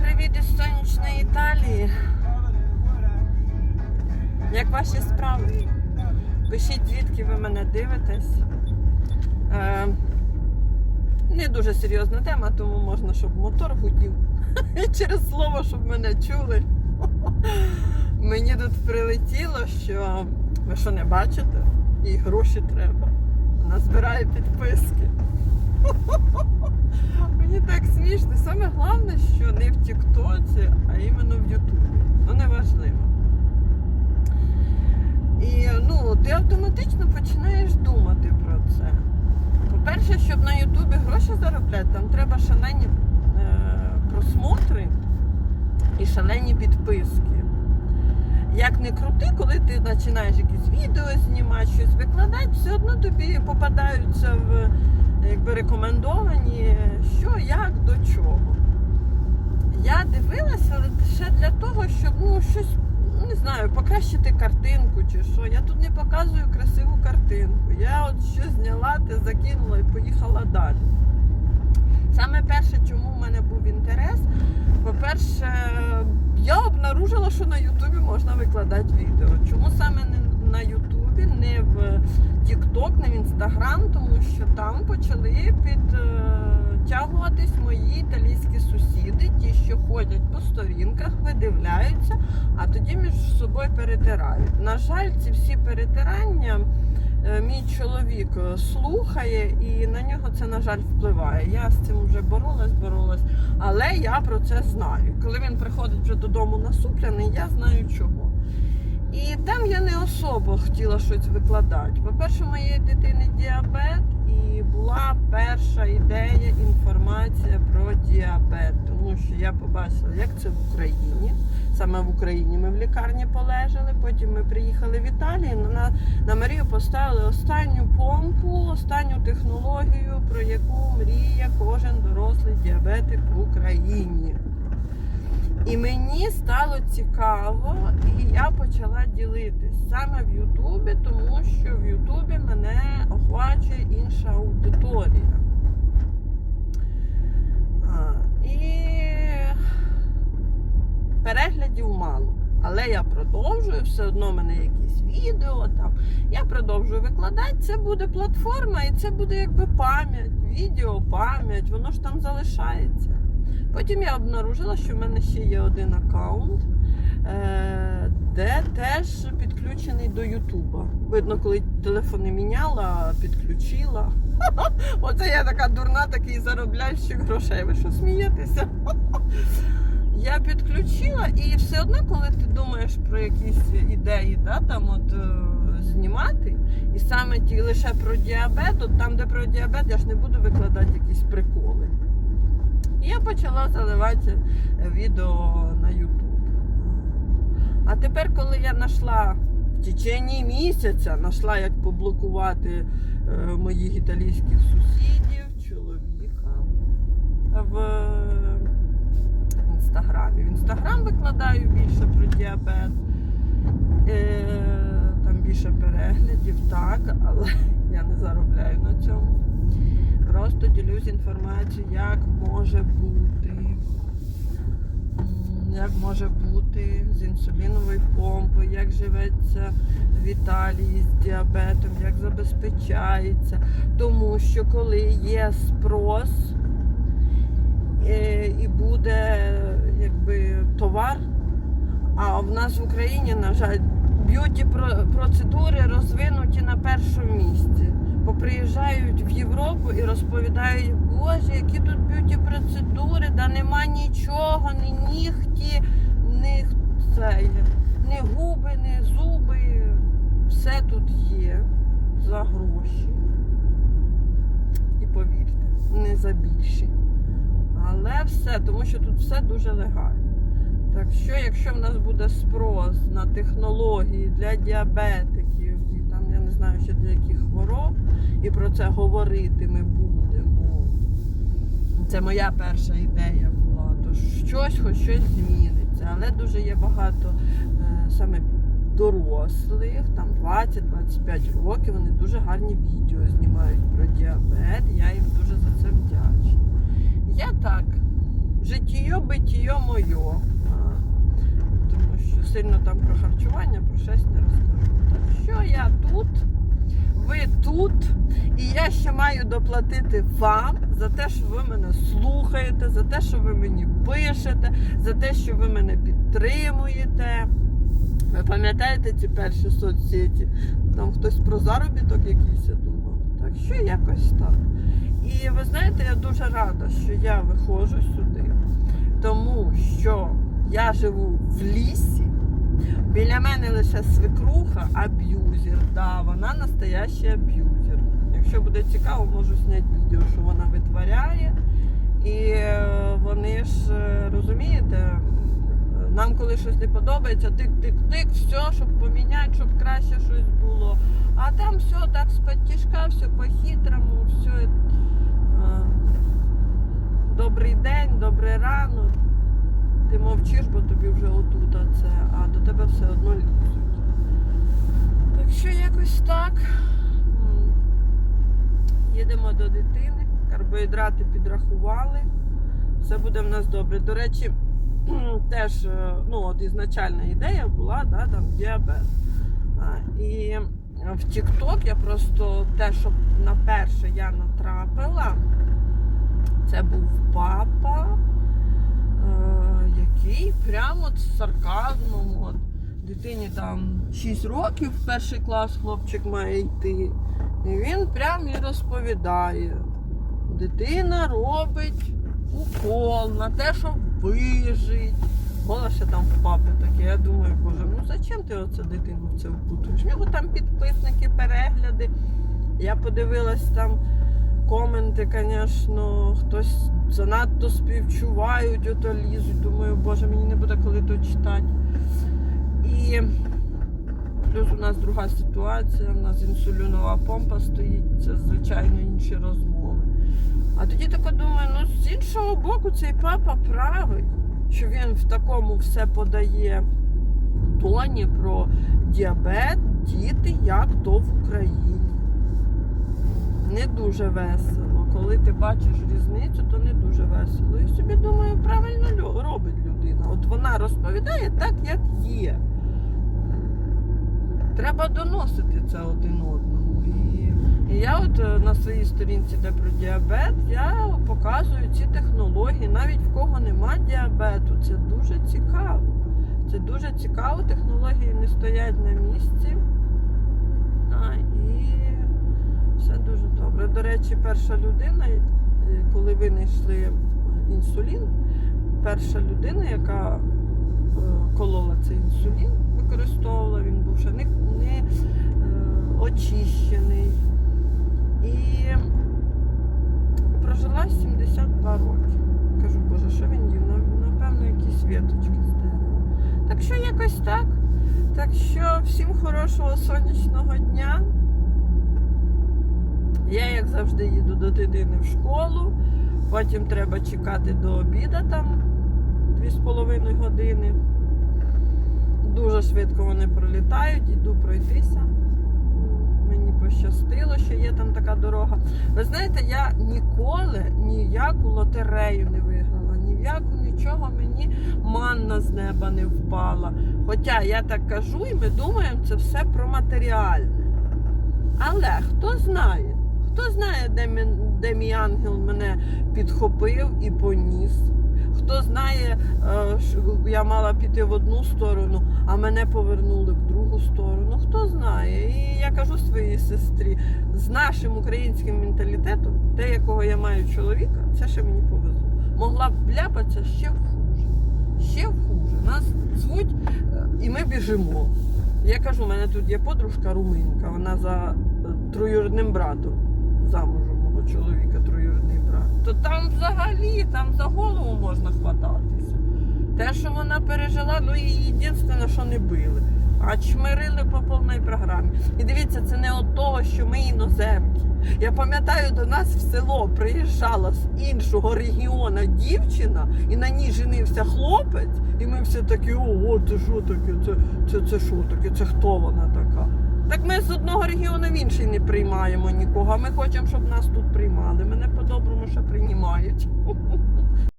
Привіт із сонячної Італії. Як ваші справи? Пишіть, звідки ви мене дивитесь. Е, не дуже серйозна тема, тому можна, щоб мотор гудів. І через слово, щоб мене чули. Мені тут прилетіло, що ви що не бачите, і гроші треба. Вона збирає підписки. Мені так смішно. Саме головне, що не в Тіктоці, а іменно в Ютубі. Ну, неважливо. І ну, ти автоматично починаєш думати про це. По-перше, щоб на Ютубі гроші заробляти, там треба шалені е, просмотри і шалені підписки. Як не крути, коли ти починаєш якісь відео знімати, щось викладати, все одно тобі попадаються в якби рекомендовані, що, як, до чого. Я дивилася, ще для того, щоб ну, щось, не знаю, покращити картинку чи що. Я тут не показую красиву картинку. Я от щось зняла, те закинула і поїхала далі. Саме перше, чому в мене був інтерес, по-перше, я обнаружила, що на Ютубі можна викладати відео. Чому саме не на Ютубі, не в TikTok, не в Instagram, тому що там почали підтягуватись мої італійські сусіди, ті, що ходять по сторінках, видивляються, а тоді між собою перетирають. На жаль, ці всі перетирання. е, Мій чоловік е, слухає і на нього це, на жаль, впливає. Я з цим вже боролась, боролась, але я про це знаю. Коли він приходить вже додому насуплений, я знаю чого. І там я не особо хотіла щось викладати. По-перше, моєї дитини діабет, і була перша ідея, інформація про діабет, тому що я побачила, як це в Україні. Саме в Україні ми в лікарні полежали. Потім ми приїхали в Італію. На, на Марію поставили останню помпу, останню технологію, про яку мріє кожен дорослий діабетик в Україні. І мені стало цікаво, і я почала ділитись саме в Ютубі, тому що в Ютубі мене охвачує інша аудиторія. І переглядів мало. Але я продовжую, все одно в мене якісь відео там. Я продовжую викладати. Це буде платформа і це буде якби пам'ять, відео, пам'ять, воно ж там залишається. Потім я обнаружила, що в мене ще є один аккаунт, е, де теж підключений до Ютуба. Видно, коли телефон не міняла, підключила. Оце я така дурна, такий заробляющий грошей. Ви що смієтеся? Я підключила, і все одно, коли ти думаєш про якісь ідеї, да, там от е, знімати, і саме ті лише про діабет, от там, де про діабет, я ж не буду викладати якісь приколи. І я почала заливати е, відео на YouTube. А тепер, коли я знайшла в течение місяця, знайшла, як поблокувати е, моїх італійських сусідів, чоловіка в інстаграмі. В інстаграм викладаю більше про діабет. Е, там більше переглядів, так, але я не заробляю на цьому. Просто ділюсь інформацією, як може бути. Як може бути з інсуліновою помпою, як живеться в Італії з діабетом, як забезпечається. Тому що коли є спрос е, і буде якби товар, а в нас в Україні, на жаль, б'юті про- процедури розвинуті на першому місці. Поприїжджають в Європу і розповідають, боже, які тут б'юті процедури, да нема нічого, ні нігті, ні це, ні губи, ні зуби. Все тут є за гроші. І повірте, не за більші. Але все, тому що тут все дуже легально. Так що, якщо в нас буде спрос на технології для діабетиків, знаю ще для яких хвороб, і про це говорити ми будемо. Це моя перша ідея була. То щось, хоч щось зміниться. Але дуже є багато е, саме дорослих, там 20-25 років, вони дуже гарні відео знімають про діабет. Я їм дуже за це вдячна. Я так житіє, битіє моє. Що сильно там про харчування, про щось не розкажу. Так що я тут, ви тут, і я ще маю доплатити вам за те, що ви мене слухаєте, за те, що ви мені пишете, за те, що ви мене підтримуєте. Ви пам'ятаєте ці перші соцсеті? Там хтось про заробіток якийсь думав. Так що якось так. І ви знаєте, я дуже рада, що я виходжу сюди, тому що я живу в лісі. Біля мене лише свекруха, аб'юзер. Да, вона настоящий аб'юзер. Якщо буде цікаво, можу зняти відео, що вона витворяє. І е, вони ж е, розумієте, нам коли щось не подобається, тик-тик-тик, все, щоб поміняти, щоб краще щось було. А там все так з все по-хитрому, все. Ти мовчиш, бо тобі вже отут це, а до тебе все одно лізуть. Так що якось так. Їдемо до дитини, карбоїдрати підрахували. Все буде в нас добре. До речі, теж е, ну, от ізначальна ідея була, да, там діабет. А, і в TikTok я просто те, що на перше я натрапила, це був папа, е, який прямо з сарказмом. От, дитині там 6 років, перший клас хлопчик має йти. І він прям і розповідає. Дитина робить укол на те, щоб вижити. Голос ще там в папи таке. Я думаю, боже, ну зачем ти оце дитину в це впутуєш? В нього там підписники, перегляди. Я подивилась там коменти, звісно, хтось занадто співчувають, ото лізуть. Думаю, боже, мені не буде коли то читати. І плюс у нас друга ситуація, у нас інсулінова помпа стоїть, це звичайно інші розмови. А тоді тако думаю, ну з іншого боку, цей папа правий, що він в такому все подає тоні про діабет, діти, як то в Україні. Не дуже весело. Коли ти бачиш різницю, то не дуже весело. І собі думаю, правильно робить людина. От вона розповідає так, як є. Треба доносити це один одному. І, я от е, на своїй сторінці, де про діабет, я показую ці технології. Навіть в кого нема діабету, це дуже цікаво. Це дуже цікаво, технології не стоять на місці. А, і все дуже добре. До речі, перша людина, е, коли винайшли інсулін, перша людина, яка е, колола цей інсулін, використовувала, він був ще не, не е, очищений. І прожила 72 роки. Кажу, боже, що він їв? Напевно, якісь віточки з. Так що якось так. Так що всім хорошого сонячного дня. Я, як завжди, їду до дитини в школу. Потім треба чекати до обіда там 2,5 години. Дуже швидко вони пролітають, іду пройтися. Мені пощастило, що є там така дорога. Ви знаєте, я ніколи ніяку лотерею не виграла, ні в яку нічого мені манна з неба не впала. Хоча я так кажу, і ми думаємо, це все про матеріальне. Але хто знає? Хто знає, де, мен- де мій ангел мене підхопив і поніс? Хто знає, е, що я мала піти в одну сторону, а мене повернули в другу сторону? Хто знає? І я кажу своїй сестрі, з нашим українським менталітетом, те, якого я маю чоловіка, це ще мені повезло. Могла б ляпатися ще в хуже. Ще в хуже. Нас звуть е, і ми біжимо. Я кажу, у мене тут є подружка руминка, вона за е, троюрідним братом замужем мого чоловіка, троюрідний брат. То там взагалі там за голову можна хвататися. Те, що вона пережила, ну і єдине, що не били. А чмирили по повній програмі. І дивіться, це не от того, що ми іноземки. Я пам'ятаю, до нас в село приїжджала з іншого регіону дівчина, і на ній женився хлопець, і ми всі такі, ого, це що таке? Це, це, це що таке? Це хто вона така? Так ми з одного регіону в інший не приймаємо нікого. Ми хочемо, щоб нас тут приймали. Мене по-доброму ще приймають.